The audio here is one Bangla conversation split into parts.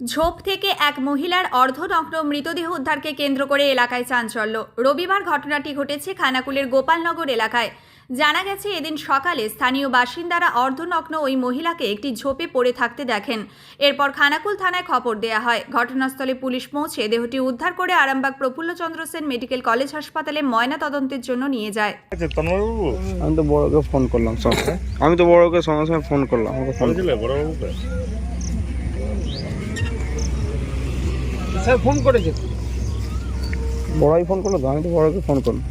ঝোপ থেকে এক মহিলার অর্ধনগ্ন মৃতদেহ উদ্ধারকে কেন্দ্র করে এলাকায় চাঞ্চল্য। রবিবার ঘটনাটি ঘটেছে খানাকুলের গোপালনগর এলাকায়। জানা গেছে এদিন সকালে স্থানীয় বাসিন্দারা অর্ধনগ্ন ওই মহিলাকে একটি ঝোপে পড়ে থাকতে দেখেন। এরপর খানাকুল থানায় খবর দেয়া হয়। ঘটনাস্থলে পুলিশ পৌঁছে দেহটি উদ্ধার করে আরামবাগ প্রফুল্লচন্দ্র সেন মেডিকেল কলেজ হাসপাতালে ময়না তদন্তের জন্য নিয়ে যায়। আচ্ছা আমি তো বড়কে ফোন করলাম সঙ্গে আমি তো বড়কে সঙ্গে সঙ্গে ফোন করলাম। ফোন স্যার ফোন করেছে। বড়াই ফোন করল তো আমি তো বড়কে ফোন করলাম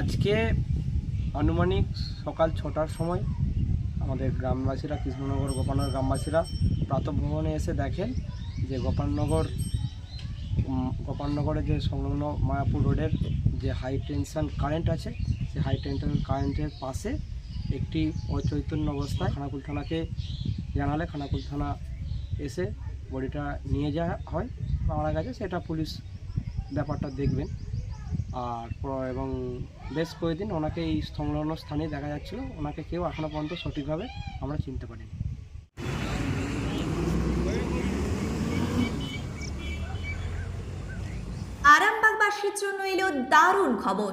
আজকে আনুমানিক সকাল ছটার সময় আমাদের গ্রামবাসীরা কৃষ্ণনগর গোপালনগর গ্রামবাসীরা প্রাতঃভ্রমণে এসে দেখেন যে গোপালনগর গোপালনগরে যে সংলগ্ন মায়াপুর রোডের যে হাই টেনশন কারেন্ট আছে সেই হাই টেনশন কারেন্টের পাশে একটি অচৈতন্য অবস্থায় খানাকুল থানাকে জানালে খানাকুল থানা এসে বডিটা নিয়ে যাওয়া হয় মারা গেছে, সেটা পুলিশ ব্যাপারটা দেখবেন। আর এবং বেশ কয়েকদিন ওনাকে এই সংলগ্ন স্থানে দেখা যাচ্ছিল, ওনাকে কেউ এখনও পর্যন্ত সঠিকভাবে আমরা চিনতে পারিনি। আরামবাগবাসীর জন্য এলো দারুণ খবর।